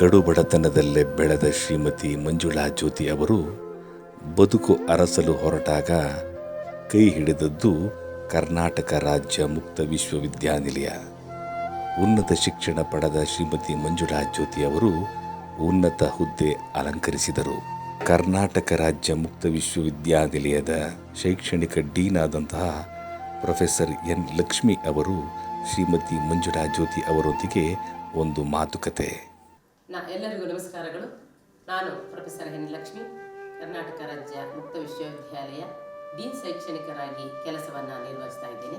ಕಡು ಬಡತನದಲ್ಲೇ ಬೆಳೆದ ಶ್ರೀಮತಿ ಮಂಜುಳಾ ಜ್ಯೋತಿ ಅವರು ಬದುಕು ಅರಸಲು ಹೊರಟಾಗ ಕೈ ಹಿಡಿದದ್ದು ಕರ್ನಾಟಕ ರಾಜ್ಯ ಮುಕ್ತ ವಿಶ್ವವಿದ್ಯಾನಿಲಯ. ಉನ್ನತ ಶಿಕ್ಷಣ ಪಡೆದ ಶ್ರೀಮತಿ ಮಂಜುಳಾ ಜ್ಯೋತಿ ಅವರು ಉನ್ನತ ಹುದ್ದೆ ಅಲಂಕರಿಸಿದರು. ಕರ್ನಾಟಕ ರಾಜ್ಯ ಮುಕ್ತ ವಿಶ್ವವಿದ್ಯಾನಿಲಯದ ಶೈಕ್ಷಣಿಕ ಡೀನ್ ಆದಂತಹ ಪ್ರೊಫೆಸರ್ ಎನ್ ಲಕ್ಷ್ಮಿ ಅವರು ಶ್ರೀಮತಿ ಮಂಜುಳಾ ಜ್ಯೋತಿ ಅವರೊಂದಿಗೆ ಒಂದು ಮಾತುಕತೆ. ನಾ ಎಲ್ಲರಿಗೂ ನಮಸ್ಕಾರಗಳು. ನಾನು ಪ್ರೊಫೆಸರ್ ಎನ್ ಲಕ್ಷ್ಮಿ ಕರ್ನಾಟಕ ರಾಜ್ಯ ಮುಕ್ತ ವಿಶ್ವವಿದ್ಯಾಲಯ ಡೀನ್ ಶೈಕ್ಷಣಿಕರಾಗಿ ಕೆಲಸವನ್ನು ನಿರ್ವಹಿಸ್ತಾ ಇದ್ದೇನೆ.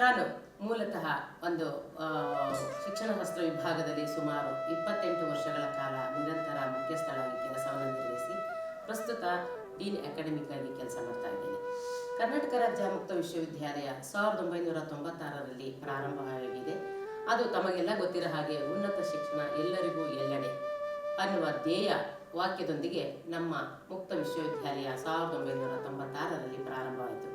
ನಾನು ಮೂಲತಃ ಒಂದು ಶಿಕ್ಷಣಶಾಸ್ತ್ರ ಶಿಕ್ಷಣ ಶಾಸ್ತ್ರ ವಿಭಾಗದಲ್ಲಿ ಸುಮಾರು ಇಪ್ಪತ್ತೆಂಟು ವರ್ಷಗಳ ಕಾಲ ನಿರಂತರ ಮುಖ್ಯಸ್ಥಳಾಗಿ ಕೆಲಸವನ್ನು ನಿರ್ವಹಿಸಿ, ಪ್ರಸ್ತುತ ಡೀನ್ ಅಕಾಡೆಮಿಕ್ ಆಗಿ ಕೆಲಸ ಮಾಡ್ತಾ ಇದ್ದೇನೆ. ಕರ್ನಾಟಕ ರಾಜ್ಯ ಮುಕ್ತ ವಿಶ್ವವಿದ್ಯಾಲಯ ಸಾವಿರದ ಒಂಬೈನೂರ ತೊಂಬತ್ತಾರರಲ್ಲಿ ಪ್ರಾರಂಭವಾಗಿದೆ. ಅದು ತಮಗೆಲ್ಲ ಗೊತ್ತಿರೋ ಹಾಗೆ ಉನ್ನತ ಶಿಕ್ಷಣ ಎಲ್ಲರಿಗೂ ಎಲ್ಲೆಡೆ ಅನ್ನುವ ಧ್ಯೇಯ ವಾಕ್ಯದೊಂದಿಗೆ ನಮ್ಮ ಮುಕ್ತ ವಿಶ್ವವಿದ್ಯಾಲಯ ಸಾವಿರದ ಒಂಬೈನೂರ ತೊಂಬತ್ತಾರರಲ್ಲಿ ಪ್ರಾರಂಭವಾಯಿತು.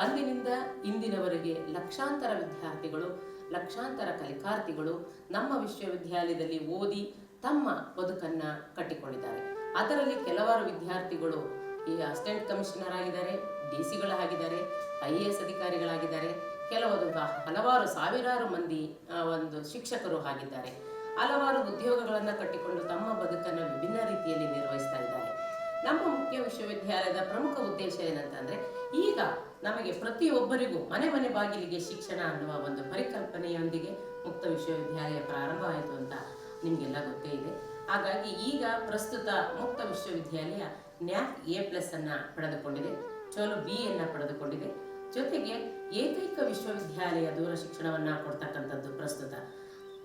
ಅಂದಿನಿಂದ ಇಂದಿನವರೆಗೆ ಲಕ್ಷಾಂತರ ವಿದ್ಯಾರ್ಥಿಗಳು, ಲಕ್ಷಾಂತರ ಕಲಿಕಾರ್ಥಿಗಳು ನಮ್ಮ ವಿಶ್ವವಿದ್ಯಾಲಯದಲ್ಲಿ ಓದಿ ತಮ್ಮ ಬದುಕನ್ನು ಕಟ್ಟಿಕೊಂಡಿದ್ದಾರೆ. ಅದರಲ್ಲಿ ಕೆಲವಾರು ವಿದ್ಯಾರ್ಥಿಗಳು ಈ ಅಸಿಸ್ಟೆಂಟ್ ಕಮಿಷನರ್ ಆಗಿದ್ದಾರೆ, ಡಿ ಸಿಗಳಾಗಿದ್ದಾರೆ, ಐ ಎ ಎಸ್ ಅಧಿಕಾರಿಗಳಾಗಿದ್ದಾರೆ. ಕೆಲವರು ಹ- ಹಲವಾರು ಸಾವಿರಾರು ಮಂದಿ ಒಂದು ಶಿಕ್ಷಕರು ಆಗಿದ್ದಾರೆ. ಹಲವಾರು ಉದ್ಯೋಗಗಳನ್ನು ಕಟ್ಟಿಕೊಂಡು ತಮ್ಮ ಬದುಕನ್ನು ವಿಭಿನ್ನ ರೀತಿಯಲ್ಲಿ ನಿರ್ವಹಿಸ್ತಾ ಇದ್ದಾರೆ. ನಮ್ಮ ಮುಖ್ಯ ವಿಶ್ವವಿದ್ಯಾಲಯದ ಪ್ರಮುಖ ಉದ್ದೇಶ ಏನಂತಂದ್ರೆ, ಈಗ ನಮಗೆ ಪ್ರತಿಯೊಬ್ಬರಿಗೂ ಮನೆ ಮನೆ ಬಾಗಿಲಿಗೆ ಶಿಕ್ಷಣ ಅನ್ನುವ ಒಂದು ಪರಿಕಲ್ಪನೆಯೊಂದಿಗೆ ಮುಕ್ತ ವಿಶ್ವವಿದ್ಯಾಲಯ ಪ್ರಾರಂಭವಾಯಿತು ಅಂತ ನಿಮಗೆಲ್ಲ ಗೊತ್ತೇ ಇದೆ. ಹಾಗಾಗಿ ಈಗ ಪ್ರಸ್ತುತ ಮುಕ್ತ ವಿಶ್ವವಿದ್ಯಾಲಯ ನ್ಯಾಕ್ ಎ ಪ್ಲಸ್ ಅನ್ನ ಪಡೆದುಕೊಂಡಿದೆ. ಚೋಲು ಬಿ ಅನ್ನ ಪಡೆದುಕೊಂಡಿದೆ. ಜೊತೆಗೆ ಏಕೈಕ ವಿಶ್ವವಿದ್ಯಾಲಯ ದೂರ ಶಿಕ್ಷಣವನ್ನ ಕೊಡ್ತಕ್ಕಂಥದ್ದು ಪ್ರಸ್ತುತ.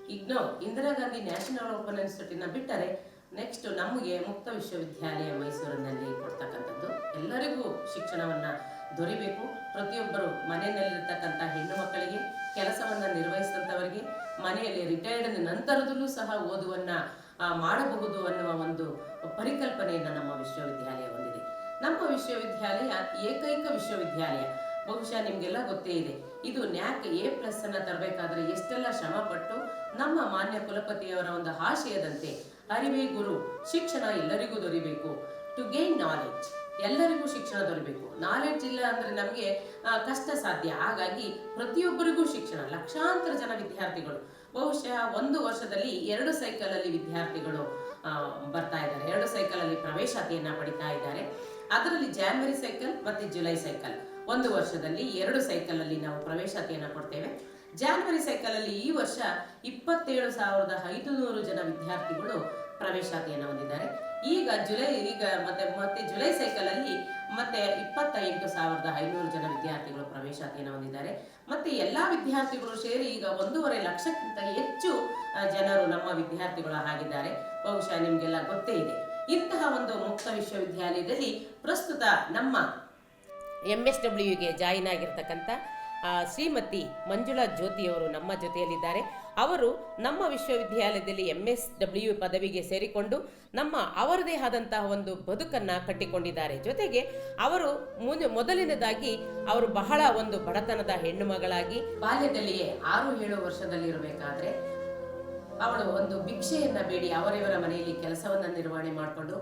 IGNOU, Indira Gandhi national open ಇನ್ಸ್ಟಿಟ್ಯೂಟ್ನ ಬಿಟ್ಟರೆ ನೆಕ್ಸ್ಟ್ ನಮಗೆ ಮುಕ್ತ ವಿಶ್ವವಿದ್ಯಾಲಯ ಮೈಸೂರಿನಲ್ಲಿ ಕೊಡ್ತಕ್ಕಂಥದ್ದು. ಎಲ್ಲರಿಗೂ ಶಿಕ್ಷಣವನ್ನ ದೊರಿಬೇಕು. ಪ್ರತಿಯೊಬ್ಬರು ಮನೆಯಲ್ಲಿರ್ತಕ್ಕಂಥ ಹೆಣ್ಣು ಮಕ್ಕಳಿಗೆ ಕೆಲಸವನ್ನ ನಿರ್ವಹಿಸಿದಂಥವರಿಗೆ, ಮನೆಯಲ್ಲಿ ರಿಟೈರ್ಡ್ ನಂತರದಲ್ಲೂ ಸಹ ಓದುವನ್ನ ಮಾಡಬಹುದು ಅನ್ನುವ ಒಂದು ಪರಿಕಲ್ಪನೆಯನ್ನು ನಮ್ಮ ವಿಶ್ವವಿದ್ಯಾಲಯ ಹೊಂದಿದೆ. ನಮ್ಮ ವಿಶ್ವವಿದ್ಯಾಲಯ ಏಕೈಕ ವಿಶ್ವವಿದ್ಯಾಲಯ. ಬಹುಶಃ ನಿಮ್ಗೆಲ್ಲ ಗೊತ್ತೇ ಇದೆ. ಇದು ನ್ಯಾಕ್ ಎ ಪ್ಲಸ್ ಅನ್ನ ತರಬೇಕಾದ್ರೆ ಎಷ್ಟೆಲ್ಲ ಶ್ರಮ ಪಟ್ಟು ನಮ್ಮ ಮಾನ್ಯ ಕುಲಪತಿಯವರ ಒಂದು ಆಶಯದಂತೆ ಅರಿವೇ ಗುರು, ಶಿಕ್ಷಣ ಎಲ್ಲರಿಗೂ ದೊರಿಬೇಕು. ಟು ಗೇನ್ ನಾಲೆಡ್ಜ್ ಎಲ್ಲರಿಗೂ ಶಿಕ್ಷಣ ದೊರಬೇಕು. ನಾಲೆಡ್ಜ್ ಇಲ್ಲ ಅಂದ್ರೆ ನಮಗೆ ಕಷ್ಟ ಸಾಧ್ಯ. ಹಾಗಾಗಿ ಪ್ರತಿಯೊಬ್ಬರಿಗೂ ಶಿಕ್ಷಣ, ಲಕ್ಷಾಂತರ ಜನ ವಿದ್ಯಾರ್ಥಿಗಳು. ಬಹುಶಃ ಒಂದು ವರ್ಷದಲ್ಲಿ ಎರಡು ಸೈಕಲ್ ಅಲ್ಲಿ ವಿದ್ಯಾರ್ಥಿಗಳು ಬರ್ತಾ ಇದ್ದಾರೆ. ಎರಡು ಸೈಕಲ್ ಅಲ್ಲಿ ಪ್ರವೇಶಾತಿಯನ್ನ ಪಡಿತಾ ಇದ್ದಾರೆ. ಅದರಲ್ಲಿ ಜಾನ್ವರಿ ಸೈಕಲ್ ಮತ್ತೆ ಜುಲೈ ಸೈಕಲ್ ಒಂದು ವರ್ಷದಲ್ಲಿ ಎರಡು ಸೈಕಲ್ ಅಲ್ಲಿ ನಾವು ಪ್ರವೇಶಾತಿಯನ್ನು ಕೊಡ್ತೇವೆ. ಜಾನ್ವರಿ ಸೈಕಲ್ ಅಲ್ಲಿ ಈ ವರ್ಷ ಇಪ್ಪತ್ತೇಳು ಸಾವಿರದ ಐದುನೂರು ಜನ ವಿದ್ಯಾರ್ಥಿಗಳು ಪ್ರವೇಶಾತಿಯನ್ನು ಹೊಂದಿದ್ದಾರೆ. ಈಗ ಜುಲೈ, ಈಗ ಮತ್ತೆ ಮತ್ತೆ ಜುಲೈ ಸೈಕಲ್ ಅಲ್ಲಿ ಮತ್ತೆ ಇಪ್ಪತ್ತ ಎಂಟು ಸಾವಿರದ ಐನೂರು ಜನ ವಿದ್ಯಾರ್ಥಿಗಳು ಪ್ರವೇಶಾತಿಯನ್ನು ಹೊಂದಿದ್ದಾರೆ. ಮತ್ತೆ ಎಲ್ಲಾ ವಿದ್ಯಾರ್ಥಿಗಳು ಸೇರಿ ಈಗ ಒಂದೂವರೆ ಲಕ್ಷಕ್ಕಿಂತ ಹೆಚ್ಚು ಜನರು ನಮ್ಮ ವಿದ್ಯಾರ್ಥಿಗಳು ಆಗಿದ್ದಾರೆ. ಬಹುಶಃ ನಿಮ್ಗೆಲ್ಲ ಗೊತ್ತೇ ಇದೆ. ಇಂತಹ ಒಂದು ಮುಕ್ತ ವಿಶ್ವವಿದ್ಯಾಲಯದಲ್ಲಿ ಪ್ರಸ್ತುತ ನಮ್ಮ ಎಂ ಎಸ್ ಡಬ್ಲ್ಯೂಗೆ ಜಾಯಿನ್ ಆಗಿರ್ತಕ್ಕಂಥ ಶ್ರೀಮತಿ ಮಂಜುಳಾ ಜ್ಯೋತಿಯವರು ನಮ್ಮ ಜೊತೆಯಲ್ಲಿದ್ದಾರೆ. ಅವರು ನಮ್ಮ ವಿಶ್ವವಿದ್ಯಾಲಯದಲ್ಲಿ ಎಂ ಎಸ್ ಡಬ್ಲ್ಯೂ ಪದವಿಗೆ ಸೇರಿಕೊಂಡು ನಮ್ಮ ಅವರದೇ ಆದಂತಹ ಒಂದು ಬದುಕನ್ನು ಕಟ್ಟಿಕೊಂಡಿದ್ದಾರೆ. ಜೊತೆಗೆ ಅವರು ಮುಂದೆ ಮೊದಲನೇದಾಗಿ ಅವರು ಬಹಳ ಒಂದು ಬಡತನದ ಹೆಣ್ಣು ಮಗಳಾಗಿ ಬಾಲ್ಯದಲ್ಲಿಯೇ ಆರು ಏಳು ವರ್ಷದಲ್ಲಿರಬೇಕಾದ್ರೆ ಅವಳು ಒಂದು ಭಿಕ್ಷೆಯನ್ನು ಬೇಡಿ, ಅವರಿವರ ಮನೆಯಲ್ಲಿ ಕೆಲಸವನ್ನು ನಿರ್ವಹಣೆ ಮಾಡಿಕೊಂಡು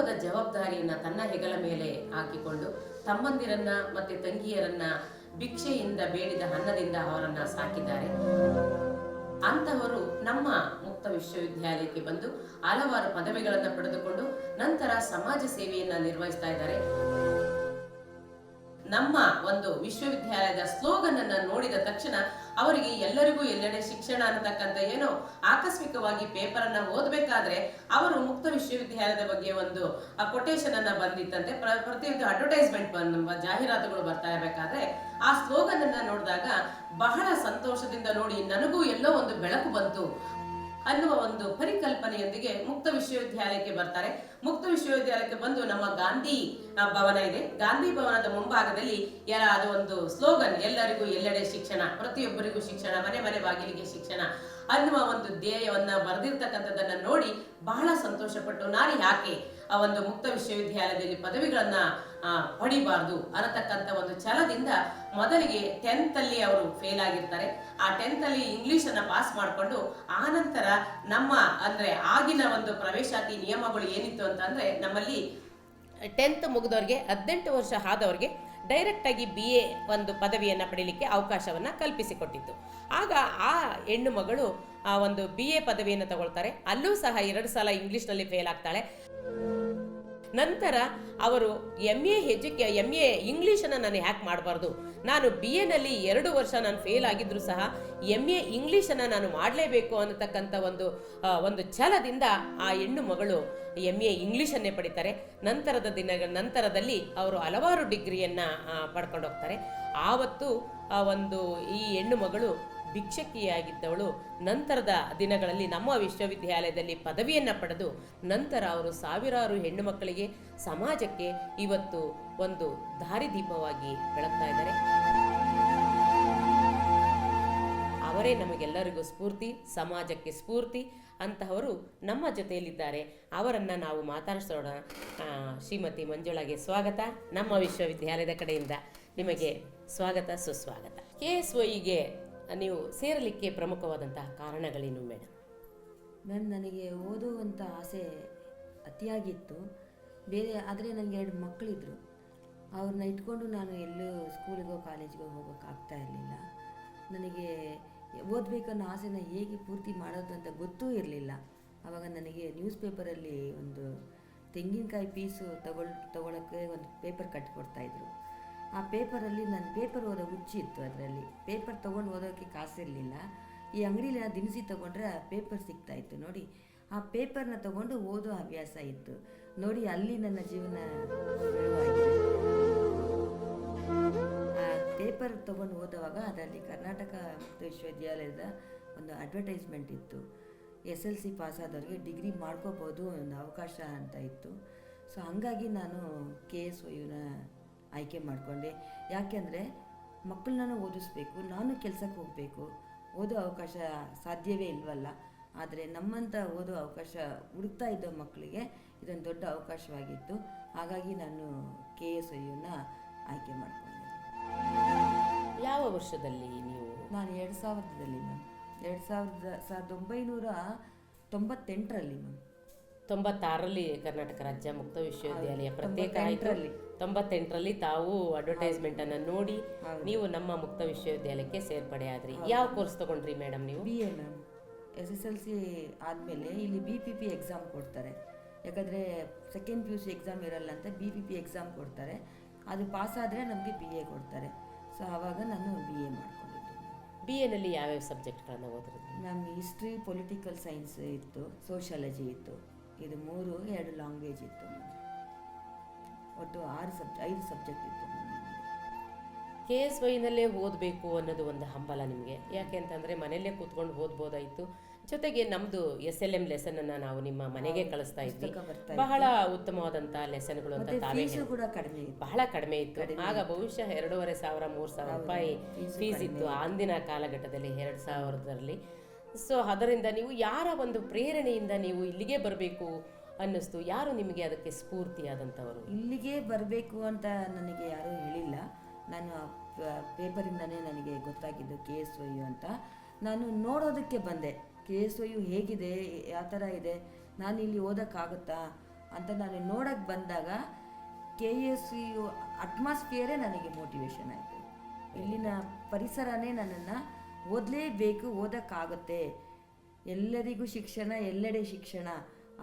ಕುಟುಂಬದ ಜವಾಬ್ದಾರಿಯನ್ನ ತನ್ನ ಹೆಗಲ ಮೇಲೆ ಹಾಕಿಕೊಂಡು ತಮ್ಮಂದಿರನ್ನ ಮತ್ತೆ ತಂಗಿಯರನ್ನ ಭಿಕ್ಷೆಯಿಂದ ಬೇಡಿದ ಅನ್ನದಿಂದ ಅವರನ್ನ ಸಾಕಿದ್ದಾರೆ. ಅಂತಹವರು ನಮ್ಮ ಮುಕ್ತ ವಿಶ್ವವಿದ್ಯಾಲಯಕ್ಕೆ ಬಂದು ಹಲವಾರು ಪದವಿಗಳನ್ನ ಪಡೆದುಕೊಂಡು ನಂತರ ಸಮಾಜ ಸೇವೆಯನ್ನ ನಿರ್ವಹಿಸ್ತಾ ಇದ್ದಾರೆ. ನಮ್ಮ ಒಂದು ವಿಶ್ವವಿದ್ಯಾಲಯದ ಸ್ಲೋಗನ್ ಅನ್ನ ನೋಡಿದ ತಕ್ಷಣ ಅವರಿಗೆ ಎಲ್ಲರಿಗೂ ಎಲ್ಲೆಡೆ ಶಿಕ್ಷಣ ಅನ್ನತಕ್ಕಂಥ ಏನೋ ಆಕಸ್ಮಿಕವಾಗಿ ಪೇಪರ್ ಅನ್ನ ಓದಬೇಕಾದ್ರೆ ಅವರು ಮುಕ್ತ ವಿಶ್ವವಿದ್ಯಾಲಯದ ಬಗ್ಗೆ ಒಂದು ಕೊಟೇಶನ್ ಅನ್ನ ಬಂದಿತ್ತಂತೆ. ಪ್ರ- ಪ್ರತಿಯೊಂದು ಅಡ್ವರ್ಟೈಸ್ಮೆಂಟ್ ಬಂದ ಜಾಹೀರಾತುಗಳು ಬರ್ತಾ ಇರಬೇಕಾದ್ರೆ ಆ ಸ್ಲೋಗನ್ ಅನ್ನ ನೋಡಿದಾಗ ಬಹಳ ಸಂತೋಷದಿಂದ ನೋಡಿ ನನಗೂ ಎಲ್ಲೋ ಒಂದು ಬೆಳಕು ಬಂತು. ಅನ್ನುವ ಒಂದು ಪರಿಕಲ್ಪನೆಯೊಂದಿಗೆ ಮುಕ್ತ ವಿಶ್ವವಿದ್ಯಾಲಯಕ್ಕೆ ಬರ್ತಾರೆ. ಮುಕ್ತ ವಿಶ್ವವಿದ್ಯಾಲಯಕ್ಕೆ ಬಂದು ನಮ್ಮ ಗಾಂಧಿ ಭವನ ಇದೆ. ಗಾಂಧಿ ಭವನದ ಮುಂಭಾಗದಲ್ಲಿ ಯಾರ ಅದು ಒಂದು ಸ್ಲೋಗನ್, ಎಲ್ಲರಿಗೂ ಎಲ್ಲೆಡೆ ಶಿಕ್ಷಣ, ಪ್ರತಿಯೊಬ್ಬರಿಗೂ ಶಿಕ್ಷಣ, ಮನೆ ಮನೆ ಬಾಗಿಲಿಗೆ ಶಿಕ್ಷಣ ಅನ್ನುವ ಒಂದು ಧ್ಯೇಯವನ್ನ ಬರೆದಿರ್ತಕ್ಕಂಥದ್ದನ್ನ ನೋಡಿ ಬಹಳ ಸಂತೋಷಪಟ್ಟು ನಾನು ಯಾಕೆ ಆ ಒಂದು ಮುಕ್ತ ವಿಶ್ವವಿದ್ಯಾಲಯದಲ್ಲಿ ಪದವಿಗಳನ್ನ ಆ, ಪಡಿಬಾರ್ದು ಅನ್ನತಕ್ಕಂಥ ಒಂದು ಛಲದಿಂದ ಮೊದಲಿಗೆ ಟೆಂತ್ ಅಲ್ಲಿ ಅವರು ಫೇಲ್ ಆಗಿರ್ತಾರೆ. ಆ ಟೆಂತ್ ಅಲ್ಲಿ ಇಂಗ್ಲಿಷ್ ಅನ್ನ ಪಾಸ್ ಮಾಡಿಕೊಂಡು ಆನಂತರ ನಂತರ ನಮ್ಮ ಅಂದ್ರೆ ಆಗಿನ ಒಂದು ಪ್ರವೇಶಾತಿ ನಿಯಮಗಳು ಏನಿತ್ತು ಅಂತಂದ್ರೆ ನಮ್ಮಲ್ಲಿ ಟೆಂತ್ ಮುಗಿದವ್ರಿಗೆ ಹದಿನೆಂಟು ವರ್ಷ ಆದವ್ರಿಗೆ ಡೈರೆಕ್ಟಾಗಿ ಬಿ ಎ ಒಂದು ಪದವಿಯನ್ನು ಪಡೀಲಿಕ್ಕೆ ಅವಕಾಶವನ್ನು ಕಲ್ಪಿಸಿಕೊಟ್ಟಿತ್ತು. ಆಗ ಆ ಹೆಣ್ಣು ಮಗಳು ಆ ಒಂದು ಬಿ ಎ ಪದವಿಯನ್ನು ತಗೊಳ್ತಾರೆ. ಅಲ್ಲೂ ಸಹ ಎರಡು ಸಲ ಇಂಗ್ಲೀಷ್ನಲ್ಲಿ ಫೇಲ್ ಆಗ್ತಾಳೆ. ನಂತರ ಅವರು ಎಂ ಎ ಎಜುಕೆ ಎಂ ಎ ಇಂಗ್ಲೀಷನ್ನು ನಾನು ಯಾಕೆ ಮಾಡಬಾರ್ದು. ನಾನು ಬಿ ಎನಲ್ಲಿ ಎರಡು ವರ್ಷ ನಾನು ಫೇಲ್ ಆಗಿದ್ರು ಸಹ ಎಂ ಎ ಇಂಗ್ಲೀಷನ್ನು ನಾನು ಮಾಡಲೇಬೇಕು ಅನ್ನತಕ್ಕಂಥ ಒಂದು ಒಂದು ಛಲದಿಂದ ಆ ಹೆಣ್ಣು ಮಗಳು ಎಂ ಎ ಇಂಗ್ಲೀಷನ್ನೇ ಪಡಿತಾರೆ. ನಂತರದ ದಿನಗಳ, ನಂತರದಲ್ಲಿ ಅವರು ಹಲವಾರು ಡಿಗ್ರಿಯನ್ನು ಪಡ್ಕೊಂಡು ಹೋಗ್ತಾರೆ ಆವತ್ತು ಒಂದು ಈ ಹೆಣ್ಣು ಮಗಳು ಭಿಕ್ಷಕಿಯಾಗಿದ್ದವಳು. ನಂತರದ ದಿನಗಳಲ್ಲಿ ನಮ್ಮ ವಿಶ್ವವಿದ್ಯಾಲಯದಲ್ಲಿ ಪದವಿಯನ್ನು ಪಡೆದು ನಂತರ ಅವರು ಸಾವಿರಾರು ಹೆಣ್ಣು ಮಕ್ಕಳಿಗೆ ಸಮಾಜಕ್ಕೆ ಇವತ್ತು ಒಂದು ದಾರಿದೀಪವಾಗಿ ಬೆಳಗ್ತಾ ಇದ್ದಾರೆ. ಅವರೇ ನಮಗೆಲ್ಲರಿಗೂ ಸ್ಫೂರ್ತಿ, ಸಮಾಜಕ್ಕೆ ಸ್ಫೂರ್ತಿ ಅಂತಹವರು ನಮ್ಮ ಜೊತೆಯಲ್ಲಿದ್ದಾರೆ. ಅವರನ್ನು ನಾವು ಮಾತಾಡಿಸೋಣ. ಶ್ರೀಮತಿ ಮಂಜುಳಾಗೆ ಸ್ವಾಗತ. ನಮ್ಮ ವಿಶ್ವವಿದ್ಯಾಲಯದ ಕಡೆಯಿಂದ ನಿಮಗೆ ಸ್ವಾಗತ, ಸುಸ್ವಾಗತ. ಕೆ ಎಸ್ ಒಯಿಗೆ ನೀವು ಸೇರಲಿಕ್ಕೆ ಪ್ರಮುಖವಾದಂತಹ ಕಾರಣಗಳೇನು ಮೇಡಮ್ ಮ್ಯಾಮ್, ನನಗೆ ಓದುವಂಥ ಆಸೆ ಅತಿಯಾಗಿತ್ತು. ಬೇರೆ, ಆದರೆ ನನಗೆ ಎರಡು ಮಕ್ಕಳಿದ್ರು. ಅವ್ರನ್ನ ಇಟ್ಕೊಂಡು ನಾನು ಎಲ್ಲೂ ಸ್ಕೂಲಿಗೋ, ಕಾಲೇಜ್ಗೋ ಹೋಗೋಕ್ಕಾಗ್ತಾ ಇರಲಿಲ್ಲ. ನನಗೆ ಓದಬೇಕನ್ನೋ ಆಸೆನ ಹೇಗೆ ಪೂರ್ತಿ ಮಾಡೋದು ಅಂತ ಗೊತ್ತೂ ಇರಲಿಲ್ಲ. ಆವಾಗ ನನಗೆ ನ್ಯೂಸ್ ಪೇಪರಲ್ಲಿ ಒಂದು ತೆಂಗಿನಕಾಯಿ ಪೀಸು ತಗೊಳ್ ತಗೊಳ್ಳೋಕ್ಕೆ ಒಂದು ಪೇಪರ್ ಕಟ್ಟಿಕೊಡ್ತಾಯಿದ್ರು ಆ ಪೇಪರಲ್ಲಿ ನನ್ನ ಪೇಪರ್ ಓದೋ ಹುಚ್ಚಿ ಇತ್ತು ಅದರಲ್ಲಿ. ಪೇಪರ್ ತೊಗೊಂಡು ಓದೋಕ್ಕೆ ಕಾಸಿರಲಿಲ್ಲ. ಈ ಅಂಗಡಿಲಿ ದಿನಸಿ ತೊಗೊಂಡ್ರೆ ಆ ಪೇಪರ್ ಸಿಗ್ತಾ ಇತ್ತು ನೋಡಿ. ಆ ಪೇಪರ್ನ ತೊಗೊಂಡು ಓದೋ ಹವ್ಯಾಸ ಇತ್ತು. ನೋಡಿ, ಅಲ್ಲಿ ನನ್ನ ಜೀವನ ಆ ಪೇಪರ್ ತೊಗೊಂಡು ಓದುವಾಗ ಅದರಲ್ಲಿ ಕರ್ನಾಟಕ ವಿಶ್ವವಿದ್ಯಾಲಯದ ಒಂದು ಅಡ್ವರ್ಟೈಸ್ಮೆಂಟ್ ಇತ್ತು. ಎಸ್ ಎಲ್ ಸಿ ಪಾಸ್ ಆದವರಿಗೆ ಡಿಗ್ರಿ ಮಾಡ್ಕೋಬೋದು ಒಂದು ಅವಕಾಶ ಅಂತ ಇತ್ತು. ಸೊ, ಹಾಗಾಗಿ ನಾನು ಕೆ ಎಸ್ ಒಯುನ ಆಯ್ಕೆ ಮಾಡಿಕೊಂಡೆ. ಯಾಕೆಂದರೆ ಮಕ್ಕಳನ್ನ ಓದಿಸ್ಬೇಕು ನಾನು ಕೆಲಸಕ್ಕೆ ಹೋಗಬೇಕು ಓದೋ ಅವಕಾಶ ಸಾಧ್ಯವೇ ಇಲ್ವಲ್ಲ. ಆದರೆ ನಮ್ಮಂಥ ಓದೋ ಅವಕಾಶ ಹುಡುಕ್ತಾ ಇದ್ದ ಮಕ್ಕಳಿಗೆ ಇದೊಂದು ದೊಡ್ಡ ಅವಕಾಶವಾಗಿತ್ತು. ಹಾಗಾಗಿ ನಾನು ಕೆ ಎಸ್ ಒಯುನ ಆಯ್ಕೆ ಮಾಡಿಕೊಂಡೆ. ಯಾವ ವರ್ಷದಲ್ಲಿ ನೀವು? ನಾನು ಎರಡು ಸಾವಿರದಲ್ಲಿ ಮ್ಯಾಮ್. ಎರಡು ಸಾವಿರದ ಸಾವಿರದ ಒಂಬೈನೂರ ತೊಂಬತ್ತೆಂಟರಲ್ಲಿ ಮ್ಯಾಮ್. ತೊಂಬತ್ತಾರರಲ್ಲಿ ಕರ್ನಾಟಕ ರಾಜ್ಯ ಮುಕ್ತ ವಿಶ್ವವಿದ್ಯಾಲಯ. ಪ್ರತ್ಯೇಕ ತೊಂಬತ್ತೆಂಟರಲ್ಲಿ. ತಾವು ಅಡ್ವರ್ಟೈಸ್ಮೆಂಟ್ ಅನ್ನು ನೋಡಿ ನೀವು ನಮ್ಮ ಮುಕ್ತ ವಿಶ್ವವಿದ್ಯಾಲಯಕ್ಕೆ ಸೇರ್ಪಡೆ ಆದ್ರಿ. ಯಾವ ಕೋರ್ಸ್ ತಗೊಂಡ್ರಿ ಮೇಡಮ್ ನೀವು? B A ma'am S S L C ಆದಮೇಲೆ ಇಲ್ಲಿ ಬಿ ಪಿ ಪಿ ಎಕ್ಸಾಮ್ ಕೊಡ್ತಾರೆ. ಯಾಕಂದರೆ second P U C exam ಇರಲ್ಲ ಅಂತ ಬಿ ಪಿ ಪಿ ಎಕ್ಸಾಮ್ ಕೊಡ್ತಾರೆ. ಅದು ಪಾಸ್ ಆದರೆ ನಮಗೆ ಬಿ ಎ ಕೊಡ್ತಾರೆ. ಸೊ ಆವಾಗ ನಾನು ಬಿ ಎ ಮಾಡ್ಕೊಂಡಿದ್ದೆ. ಬಿ ಎನಲ್ಲಿ ಯಾವ್ಯಾವ ಸಬ್ಜೆಕ್ಟ್ಗಳನ್ನು ಓದಿದ್ರಿ ಮ್ಯಾಮ್ ಹಿಸ್ಟ್ರಿ ಪೊಲಿಟಿಕಲ್ ಸೈನ್ಸ್ ಇತ್ತು ಸೋಷಿಯಾಲಜಿ ಇತ್ತು. ಇದು ಮೂರು ಎರಡು ಲ್ಯಾಂಗ್ವೇಜ್ ಇತ್ತು ಒಟ್ಟು ಆರು ಸಬ್ ಐದು ಸಬ್ಜೆಕ್ಟ್ ಇತ್ತು ಕೆ ಎಸ್ ವೈನಲ್ಲೇ ಓದಬೇಕು ಅನ್ನೋದು ಒಂದು ಹಂಬಲ ನಿಮಗೆ. ಯಾಕೆ ಅಂತಂದರೆ ಮನೆಯಲ್ಲೇ ಕೂತ್ಕೊಂಡು ಓದ್ಬೋದಾಯಿತು. ಜೊತೆಗೆ ನಮ್ಮದು ಎಸ್ ಎಲ್ ಎಂ ಲೆಸನನ್ನು ನಾವು ನಿಮ್ಮ ಮನೆಗೆ ಕಳಿಸ್ತಾ ಇದ್ವಿ. ಬಹಳ ಉತ್ತಮವಾದಂಥ ಲೆಸನ್ಗಳು ಅಂತ ತಾವೇ ಬಹಳ ಕಡಿಮೆ ಇತ್ತು. ಆಗ ಬಹುಶಃ ಎರಡೂವರೆ ಸಾವಿರ ಮೂರು ಸಾವಿರ ರೂಪಾಯಿ ಫೀಸ್ ಇತ್ತು. ಅಂದಿನ ಕಾಲಘಟ್ಟದಲ್ಲಿ ಎರಡು ಸಾವಿರದಲ್ಲಿ ಸೊ ಅದರಿಂದ ನೀವು ಯಾರ ಒಂದು ಪ್ರೇರಣೆಯಿಂದ ನೀವು ಇಲ್ಲಿಗೆ ಬರಬೇಕು ಅನ್ನಿಸ್ತು? ಯಾರು ನಿಮಗೆ ಅದಕ್ಕೆ ಸ್ಫೂರ್ತಿಯಾದಂಥವರು? ಇಲ್ಲಿಗೆ ಬರಬೇಕು ಅಂತ ನನಗೆ ಯಾರೂ ಹೇಳಿಲ್ಲ. ನಾನು ಪೇಪರಿಂದನೇ ನನಗೆ ಗೊತ್ತಾಗಿದ್ದು ಕೆ ಎಸ್ ಒ ಯು ಅಂತ. ನಾನು ನೋಡೋದಕ್ಕೆ ಬಂದೆ. ಕೆ ಎಸ್ ಒ ಯು ಹೇಗಿದೆ? ಯಾವ ಥರ ಇದೆ? ನಾನು ಇಲ್ಲಿ ಓದೋಕ್ಕಾಗುತ್ತಾ? ಅಂತ ನಾನು ನೋಡೋಕ್ಕೆ ಬಂದಾಗ ಕೆ ಎಸ್ ಯು ಅಟ್ಮಾಸ್ಫಿಯರೇ ನನಗೆ ಮೋಟಿವೇಶನ್ ಆಯಿತು. ಇಲ್ಲಿನ ಪರಿಸರನೇ ನನ್ನನ್ನು ಓದಲೇಬೇಕು, ಓದೋಕ್ಕಾಗುತ್ತೆ. ಎಲ್ಲರಿಗೂ ಶಿಕ್ಷಣ, ಎಲ್ಲೆಡೆ ಶಿಕ್ಷಣ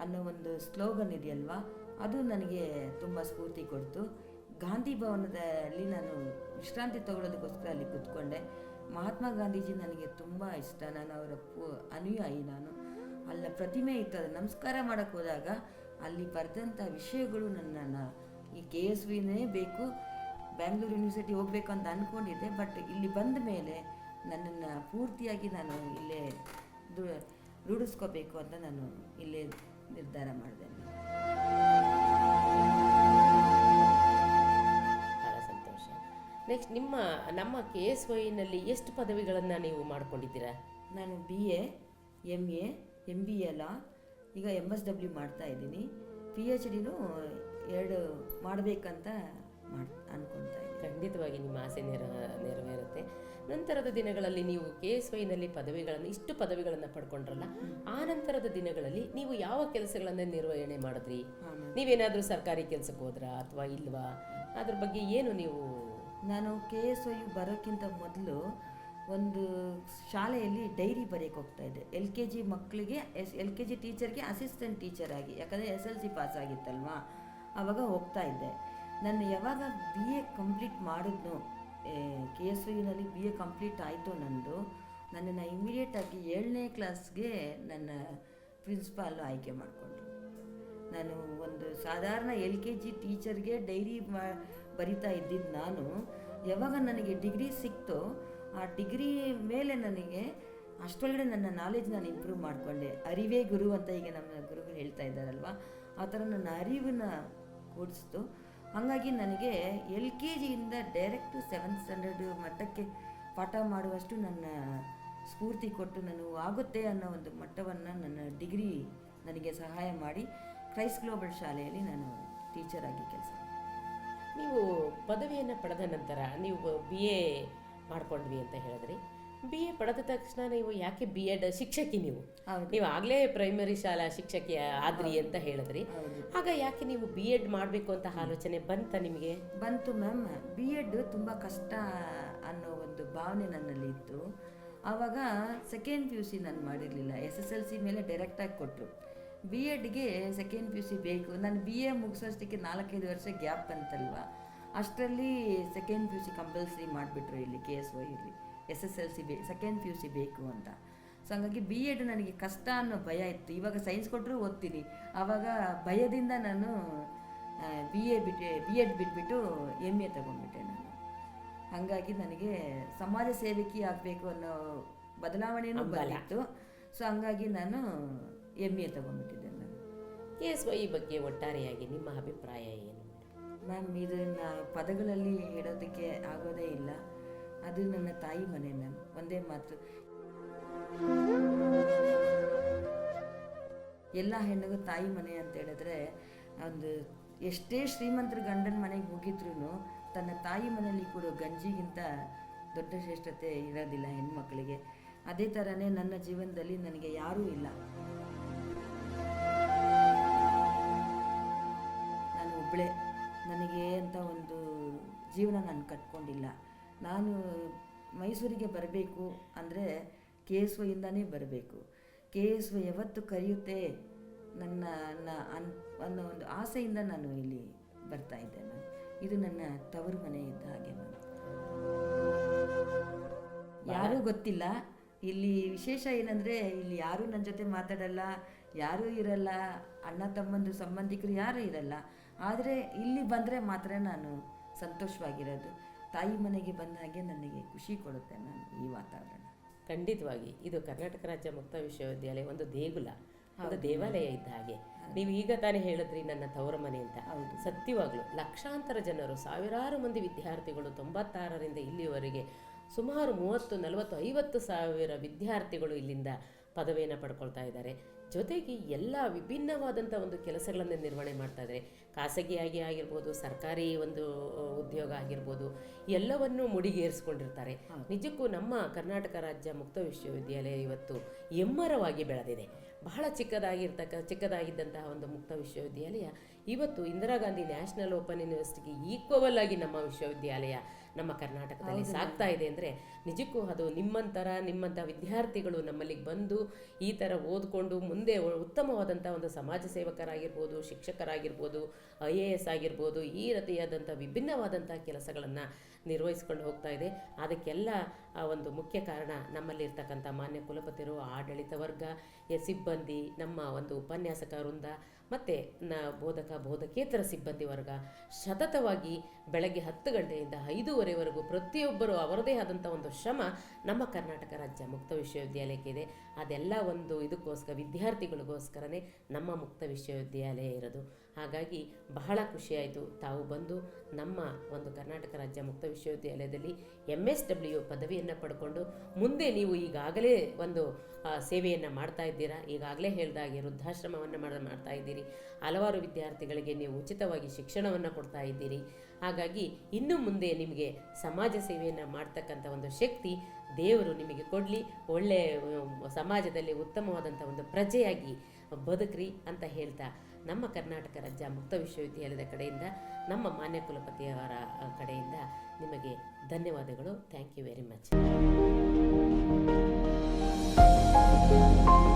ಅನ್ನೋ ಒಂದು ಸ್ಲೋಗನ್ ಇದೆಯಲ್ವಾ? ಅದು ನನಗೆ ತುಂಬ ಸ್ಫೂರ್ತಿ ಕೊಡ್ತು. ಗಾಂಧಿ ಭವನದಲ್ಲಿ ನಾನು ವಿಶ್ರಾಂತಿ ತಗೊಳ್ಳೋದಕ್ಕೋಸ್ಕರ ಅಲ್ಲಿ ಕೂತ್ಕೊಂಡೆ. ಮಹಾತ್ಮ ಗಾಂಧೀಜಿ ನನಗೆ ತುಂಬ ಇಷ್ಟ. ನಾನು ಅವರ ಅನುಯಾಯಿ ನಾನು. ಅಲ್ಲ, ಪ್ರತಿಮೆ ಇತ್ತು. ಅದು ನಮಸ್ಕಾರ ಮಾಡೋಕ್ಕೆ ಹೋದಾಗ ಅಲ್ಲಿ ಬರೆದಂಥ ವಿಷಯಗಳು ನನ್ನ ಈ ಕೆ ಎಸ್ ವಿನೇ ಬೇಕು, ಬ್ಯಾಂಗ್ಳೂರು ಯೂನಿವರ್ಸಿಟಿ ಹೋಗ್ಬೇಕು ಅಂತ ಅಂದ್ಕೊಂಡಿದ್ದೆ ಬಟ್ ಇಲ್ಲಿ ಬಂದ ಮೇಲೆ ನನ್ನನ್ನು ಪೂರ್ತಿಯಾಗಿ ನಾನು ಇಲ್ಲೇ ದೃ ರೂಢಿಸ್ಕೋಬೇಕು ಅಂತ ನಾನು ಇಲ್ಲೇ ನಿರ್ಧಾರ ಮಾಡಿದೆ. ಭಾಳ ಸಂತೋಷ. ನೆಕ್ಸ್ಟ್ ನಿಮ್ಮ ನಮ್ಮ ಕೆ ಎಸ್ ವೈನಲ್ಲಿ ಎಷ್ಟು ಪದವಿಗಳನ್ನು ನೀವು ಮಾಡ್ಕೊಂಡಿದ್ದೀರಾ? ನಾನು B A M A M B A law ಈಗ ಎಂ ಎಸ್ ಡಬ್ಲ್ಯೂ ಮಾಡ್ತಾ ಇದ್ದೀನಿ. ಪಿ ಎಚ್ ಡಿನೂ ಎರಡು ಮಾಡಬೇಕಂತ ಮಾಡಿ ಅಂದ್ಕೊಳ್ತಾ ಇದ್ದೀನಿ. ಖಂಡಿತವಾಗಿ ನಿಮ್ಮ ಆಸೆ ನೆರ ನೆರವೇರುತ್ತೆ. ನಂತರದ ದಿನಗಳಲ್ಲಿ ನೀವು ಕೆ ಎಸ್ ವೈನಲ್ಲಿ ಪದವಿಗಳನ್ನು ಇಷ್ಟು ಪದವಿಗಳನ್ನು ಪಡ್ಕೊಂಡ್ರಲ್ಲ ಆ ನಂತರದ ದಿನಗಳಲ್ಲಿ ನೀವು ಯಾವ ಕೆಲಸಗಳನ್ನು ನಿರ್ವಹಣೆ ಮಾಡಿದ್ರಿ? ನೀವೇನಾದರೂ ಸರ್ಕಾರಿ ಕೆಲಸಕ್ಕೆ ಹೋದ್ರಾ ಅಥವಾ ಇಲ್ವಾ? ಅದ್ರ ಬಗ್ಗೆ ಏನು ನೀವು ನಾನು ಕೆ ಎಸ್ ವೈ ಬರೋಕ್ಕಿಂತ ಮೊದಲು ಒಂದು ಶಾಲೆಯಲ್ಲಿ ಡೈರಿ ಬರೆಯಕ್ಕೆ ಹೋಗ್ತಾ ಇದ್ದೆ. ಎಲ್ ಕೆ ಜಿ ಮಕ್ಕಳಿಗೆ ಎಸ್ ಎಲ್ ಕೆ ಜಿ ಟೀಚರ್ಗೆ ಅಸಿಸ್ಟೆಂಟ್ ಟೀಚರ್ ಆಗಿ ಯಾಕಂದರೆ ಎಸ್ ಎಲ್ ಸಿ ಪಾಸ್ ಆಗಿತ್ತಲ್ವಾ? ಆವಾಗ ಹೋಗ್ತಾ ಇದ್ದೆ. ನಾನು ಯಾವಾಗ ಬಿ ಎ ಕಂಪ್ಲೀಟ್ ಮಾಡಿದ್ನು ಕೆ ಎಸ್ ಯುನಲ್ಲಿ ಬಿ ಎ ಕಂಪ್ಲೀಟ್ ಆಯಿತು ನನ್ನದು ನನ್ನನ್ನು ಇಮಿಡಿಯೇಟಾಗಿ ಏಳನೇ ಕ್ಲಾಸ್ಗೆ ನನ್ನ ಪ್ರಿನ್ಸಿಪಾಲು ಆಯ್ಕೆ ಮಾಡಿಕೊಂಡ್ರು. ನಾನು ಒಂದು ಸಾಧಾರಣ ಎಲ್ ಕೆ ಜಿ ಟೀಚರ್ಗೆ ಡೈರಿ ಮಾ, ಬರಿತಾ ಇದ್ದಿದ್ದು ನಾನು. ಯಾವಾಗ ನನಗೆ ಡಿಗ್ರಿ ಸಿಕ್ತೋ, ಆ ಡಿಗ್ರಿ ಮೇಲೆ ನನಗೆ ಅಷ್ಟೊಳಗಡೆ ನನ್ನ ನಾಲೆಜ್ ನಾನು ಇಂಪ್ರೂವ್ ಮಾಡಿಕೊಂಡೆ. ಅರಿವೇ ಗುರು ಅಂತ ಈಗ ನಮ್ಮ ಗುರುಗಳು ಹೇಳ್ತಾ ಇದ್ದಾರಲ್ವ? ಆ ಥರ ನನ್ನ ಅರಿವನ್ನ ಕೂಡಿಸ್ತು. ಹಾಗಾಗಿ ನನಗೆ ಎಲ್ ಕೆ ಜಿಯಿಂದ ಡೈರೆಕ್ಟು ಸೆವೆಂತ್ ಸ್ಟ್ಯಾಂಡರ್ಡ್ ಮಟ್ಟಕ್ಕೆ ಪಾಠ ಮಾಡುವಷ್ಟು ನನ್ನ ಸ್ಫೂರ್ತಿ ಕೊಟ್ಟು ನಾನು ಆಗುತ್ತೆ ಅನ್ನೋ ಒಂದು ಮಟ್ಟವನ್ನು ನನ್ನ ಡಿಗ್ರಿ ನನಗೆ ಸಹಾಯ ಮಾಡಿ ಕ್ರೈಸ್ಟ್ ಗ್ಲೋಬಲ್ ಶಾಲೆಯಲ್ಲಿ ನಾನು ಟೀಚರ್ ಆಗಿ ಕೆಲಸ ನೀವು ಪದವಿಯನ್ನು ಪಡೆದ ನಂತರ ನೀವು ಬಿ ಎ ಮಾಡ್ಕೊಂಡ್ವಿ ಅಂತ ಹೇಳಿದ್ರಿ. ಬಿ ಎ ಪಡೆದ ತಕ್ಷಣ ನೀವು ಯಾಕೆ ಬಿ ಎಡ್ ಶಿಕ್ಷಕಿ ನೀವು. ನೀವು ಆಗಲೇ ಪ್ರೈಮರಿ ಶಾಲಾ ಶಿಕ್ಷಕಿ ಆದ್ರಿ ಅಂತ ಹೇಳಿದ್ರಿ. ಆಗ ಯಾಕೆ ನೀವು ಬಿ ಎಡ್ ಮಾಡಬೇಕು ಅಂತ ಆಲೋಚನೆ ಬಂತ ನಿಮಗೆ? ಬಂತು ಮ್ಯಾಮ್. ಬಿ ಎಡ್ ತುಂಬ ಕಷ್ಟ ಅನ್ನೋ ಒಂದು ಭಾವನೆ ನನ್ನಲ್ಲಿ ಇತ್ತು. ಆವಾಗ ಸೆಕೆಂಡ್ ಪಿ ಯು ಸಿ ನಾನು ಮಾಡಿರಲಿಲ್ಲ. ಎಸ್ ಎಸ್ ಎಲ್ ಸಿ ಮೇಲೆ ಡೈರೆಕ್ಟಾಗಿ ಕೊಟ್ಟರು ಬಿ ಎಡ್ಗೆ ಸೆಕೆಂಡ್ ಪಿ ಯು ಸಿ ಬೇಕು. ನಾನು ಬಿ ಎ ಮುಗಿಸೋಷ್ಟಕ್ಕೆ ನಾಲ್ಕೈದು ವರ್ಷ ಗ್ಯಾಪ್ ಬಂತಲ್ವ ಅಷ್ಟರಲ್ಲಿ second P U C compulsory ಮಾಡಿಬಿಟ್ರು ಇಲ್ಲಿ ಕೆ ಎಸ್ ವೈ ಇಲ್ಲಿ ಎಸ್ ಎಸ್ ಎಲ್ ಸಿ ಬೇ ಸೆಕೆಂಡ್ ಪಿ ಯು ಸಿ ಬೇಕು ಅಂತ. ಸೊ ಹಂಗಾಗಿ ಬಿ ಎಡ್ ನನಗೆ ಕಷ್ಟ ಅನ್ನೋ ಭಯ ಇತ್ತು. ಇವಾಗ ಸೈನ್ಸ್ ಕೊಟ್ಟರು ಓದ್ತೀನಿ. ಆವಾಗ ಭಯದಿಂದ ನಾನು ಬಿ ಎ ಬಿಟ್ಟು ಬಿ ಎಡ್ ಬಿಟ್ಬಿಟ್ಟು ಎಂ ಎ ತಗೊಂಡ್ಬಿಟ್ಟೆ ನಾನು. ಹಾಗಾಗಿ ನನಗೆ ಸಮಾಜ ಸೇವಕಿ ಆಗಬೇಕು ಅನ್ನೋ ಬದಲಾವಣೆಯೂ ಬರಲಿತ್ತು ಸೊ ಹಂಗಾಗಿ ನಾನು ಎಂ ಎ ತಗೊಂಡ್ಬಿಟ್ಟಿದ್ದೆ ನಾನು. ಕೆ ಎಸ್ ವೈ ಬಗ್ಗೆ ಒಟ್ಟಾರೆಯಾಗಿ ನಿಮ್ಮ ಅಭಿಪ್ರಾಯ ಏನು? ಮ್ಯಾಮ್ ಇದನ್ನು ಪದಗಳಲ್ಲಿ ಹೇಳೋದಕ್ಕೆ ಆಗೋದೇ ಇಲ್ಲ. ಅದು ನನ್ನ ತಾಯಿ ಮನೆ, ಮ್ಯಾಮ್. ಒಂದೇ ಮಾತು. ಎಲ್ಲ ಹೆಣ್ಣಿಗೂ ತಾಯಿ ಮನೆ ಅಂತ ಹೇಳಿದ್ರೆ, ಒಂದು ಎಷ್ಟೇ ಶ್ರೀಮಂತರ ಗಂಡನ ಮನೆಗೆ ಹೋಗಿದ್ರು ತನ್ನ ತಾಯಿ ಮನೆಯಲ್ಲಿ ಕೊಡೋ ಗಂಜಿಗಿಂತ ದೊಡ್ಡ ಶ್ರೇಷ್ಠತೆ ಇರೋದಿಲ್ಲ ಹೆಣ್ಮಕ್ಳಿಗೆ. ಅದೇ ಥರನೇ ನನ್ನ ಜೀವನದಲ್ಲಿ ನನಗೆ ಯಾರೂ ಇಲ್ಲ. ನಾನು ಒಬ್ಬಳೇ ನನಗೆ ಅಂತ ಒಂದು ಜೀವನ ನಾನು ಕಟ್ಕೊಂಡಿಲ್ಲ. ನಾನು ಮೈಸೂರಿಗೆ ಬರಬೇಕು ಅಂದರೆ ಕೆ ಎಸ್ ಒಯಿಂದನೇ ಬರಬೇಕು. ಕೆ ಎಸ್ ಒ ಯಾವತ್ತು ಕರೆಯುತ್ತೆ ನನ್ನ ಅನ್ ಅನ್ನೋ ಒಂದು ಆಸೆಯಿಂದ ನಾನು ಇಲ್ಲಿ ಬರ್ತಾ ಇದ್ದೇನೆ. ಇದು ನನ್ನ ತವರು ಮನೆ ಇದ್ದ ಹಾಗೆ ನಾನು ಯಾರೂ ಗೊತ್ತಿಲ್ಲ. ಇಲ್ಲಿ ವಿಶೇಷ ಏನಂದರೆ ಇಲ್ಲಿ ಯಾರೂ ನನ್ನ ಜೊತೆ ಮಾತಾಡಲ್ಲ ಯಾರೂ ಇರಲ್ಲ ಅಣ್ಣ ತಮ್ಮಂದು ಸಂಬಂಧಿಕರು ಯಾರೂ ಇರಲ್ಲ. ಆದರೆ ಇಲ್ಲಿ ಬಂದರೆ ಮಾತ್ರ ನಾನು ಸಂತೋಷವಾಗಿರೋದು. ತಾಯಿ ಮನೆಗೆ ಬಂದ ಹಾಗೆ ನನಗೆ ಖುಷಿ ಕೊಡುತ್ತೆ ನಾನು ಈ ವಾತಾವರಣ. ಖಂಡಿತವಾಗಿ. ಇದು ಕರ್ನಾಟಕ ರಾಜ್ಯ ಮುಕ್ತ ವಿಶ್ವವಿದ್ಯಾಲಯ ಒಂದು ದೇಗುಲ ಒಂದು ದೇವಾಲಯ ಇದ್ದ ಹಾಗೆ. ನೀವು ಈಗ ತಾನೇ ಹೇಳಿದ್ರಿ ನನ್ನ ತವರ ಮನೆ ಅಂತ. ಸತ್ಯವಾಗ್ಲು ಲಕ್ಷಾಂತರ ಜನರು ಸಾವಿರಾರು ಮಂದಿ ವಿದ್ಯಾರ್ಥಿಗಳು ತೊಂಬತ್ತಾರರಿಂದ ಇಲ್ಲಿಯವರೆಗೆ ಸುಮಾರು ಮೂವತ್ತು ನಲವತ್ತು ಐವತ್ತು ಸಾವಿರ ವಿದ್ಯಾರ್ಥಿಗಳು ಇಲ್ಲಿಂದ ಪದವಿಯನ್ನು ಪಡ್ಕೊಳ್ತಾ ಇದ್ದಾರೆ. ಜೊತೆಗೆ ಎಲ್ಲ ವಿಭಿನ್ನವಾದಂಥ ಒಂದು ಕೆಲಸಗಳನ್ನು ನಿರ್ವಹಣೆ ಮಾಡ್ತಾ ಇದ್ದಾರೆ. ಖಾಸಗಿಯಾಗಿ ಆಗಿರ್ಬೋದು ಸರ್ಕಾರಿ ಒಂದು ಉದ್ಯೋಗ ಆಗಿರ್ಬೋದು ಎಲ್ಲವನ್ನೂ ಮುಡಿಗೇರಿಸ್ಕೊಂಡಿರ್ತಾರೆ. ನಿಜಕ್ಕೂ ನಮ್ಮ ಕರ್ನಾಟಕ ರಾಜ್ಯ ಮುಕ್ತ ವಿಶ್ವವಿದ್ಯಾಲಯ ಇವತ್ತು ಎಮ್ಮರವಾಗಿ ಬೆಳೆದಿದೆ. ಬಹಳ ಚಿಕ್ಕದಾಗಿರ್ತಕ್ಕ ಚಿಕ್ಕದಾಗಿದ್ದಂತಹ ಒಂದು ಮುಕ್ತ ವಿಶ್ವವಿದ್ಯಾಲಯ ಇವತ್ತು ಇಂದಿರಾ ಗಾಂಧಿ ನ್ಯಾಷನಲ್ ಓಪನ್ ಯೂನಿವರ್ಸಿಟಿಗೆ ಈಕ್ವಲ್ ಆಗಿ ನಮ್ಮ ವಿಶ್ವವಿದ್ಯಾಲಯ ನಮ್ಮ ಕರ್ನಾಟಕದಲ್ಲಿ ಸಾಗ್ತಾ ಇದೆ ಅಂದರೆ ನಿಜಕ್ಕೂ ಅದು ನಿಮ್ಮಂತರ ನಿಮ್ಮಂಥ ವಿದ್ಯಾರ್ಥಿಗಳು ನಮ್ಮಲ್ಲಿಗೆ ಬಂದು ಈ ಥರ ಓದ್ಕೊಂಡು ಮುಂದೆ ಉತ್ತಮವಾದಂಥ ಒಂದು ಸಮಾಜ ಸೇವಕರಾಗಿರ್ಬೋದು ಶಿಕ್ಷಕರಾಗಿರ್ಬೋದು ಐ ಎ ಎಸ್ ಆಗಿರ್ಬೋದು ಈ ರೀತಿಯಾದಂಥ ವಿಭಿನ್ನವಾದಂಥ ಕೆಲಸಗಳನ್ನು ನಿರ್ವಹಿಸ್ಕೊಂಡು ಹೋಗ್ತಾ ಇದೆ. ಅದಕ್ಕೆಲ್ಲ ಆ ಒಂದು ಮುಖ್ಯ ಕಾರಣ ನಮ್ಮಲ್ಲಿರ್ತಕ್ಕಂಥ ಮಾನ್ಯ ಕುಲಪತಿರು ಆಡಳಿತ ವರ್ಗ ಎ ಸಿಬ್ಬಂದಿ ನಮ್ಮ ಒಂದು ಉಪನ್ಯಾಸಕ ವೃಂದ ಮತ್ತು ನ ಬೋಧಕ, ಬೋಧಕೇತರ ಸಿಬ್ಬಂದಿ ವರ್ಗ ಸತತವಾಗಿ ಬೆಳಗ್ಗೆ ಹತ್ತು ಗಂಟೆಯಿಂದ ಐದೂವರೆವರೆಗೂ ಪ್ರತಿಯೊಬ್ಬರು ಅವರದೇ ಆದಂಥ ಒಂದು ಶ್ರಮ ನಮ್ಮ ಕರ್ನಾಟಕ ರಾಜ್ಯ ಮುಕ್ತ ವಿಶ್ವವಿದ್ಯಾಲಯಕ್ಕೆ ಇದೆ. ಅದೆಲ್ಲ ಒಂದು ಇದಕ್ಕೋಸ್ಕರ, ವಿದ್ಯಾರ್ಥಿಗಳಿಗೋಸ್ಕರನೇ ನಮ್ಮ ಮುಕ್ತ ವಿಶ್ವವಿದ್ಯಾಲಯ ಇರೋದು. ಹಾಗಾಗಿ ಬಹಳ ಖುಷಿಯಾಯಿತು. ತಾವು ಬಂದು ನಮ್ಮ ಒಂದು ಕರ್ನಾಟಕ ರಾಜ್ಯ ಮುಕ್ತ ವಿಶ್ವವಿದ್ಯಾಲಯದಲ್ಲಿ ಎಂ ಎಸ್ ಡಬ್ಲ್ಯೂ ಪದವಿಯನ್ನು ಪಡ್ಕೊಂಡು ಮುಂದೆ ನೀವು ಈಗಾಗಲೇ ಒಂದು ಸೇವೆಯನ್ನು ಮಾಡ್ತಾ ಇದ್ದೀರಾ? ಈಗಾಗಲೇ ಹೇಳಿದಾಗೆ ವೃದ್ಧಾಶ್ರಮವನ್ನು ಮಾಡ, ಮಾಡ್ತಾ ಇದ್ದೀರಿ. ಹಲವಾರು ವಿದ್ಯಾರ್ಥಿಗಳಿಗೆ ನೀವು ಉಚಿತವಾಗಿ ಶಿಕ್ಷಣವನ್ನು ಕೊಡ್ತಾ ಇದ್ದೀರಿ. ಹಾಗಾಗಿ ಇನ್ನು ಮುಂದೆ ನಿಮಗೆ ಸಮಾಜ ಸೇವೆಯನ್ನು ಮಾಡ್ತಕ್ಕಂಥ ಒಂದು ಶಕ್ತಿ ದೇವರು ನಿಮಗೆ ಕೊಡಲಿ. ಒಳ್ಳೆಯ ಸಮಾಜದಲ್ಲಿ ಉತ್ತಮವಾದಂಥ ಒಂದು ಪ್ರಜೆಯಾಗಿ ಬದುಕ್ರಿ ಅಂತ ಹೇಳ್ತಾ ನಮ್ಮ ಕರ್ನಾಟಕ ರಾಜ್ಯ ಮುಕ್ತ ವಿಶ್ವವಿದ್ಯಾಲಯದ ಕಡೆಯಿಂದ, ನಮ್ಮ ಮಾನ್ಯ ಕುಲಪತಿಯವರ ಕಡೆಯಿಂದ ನಿಮಗೆ ಧನ್ಯವಾದಗಳು. Thank you very much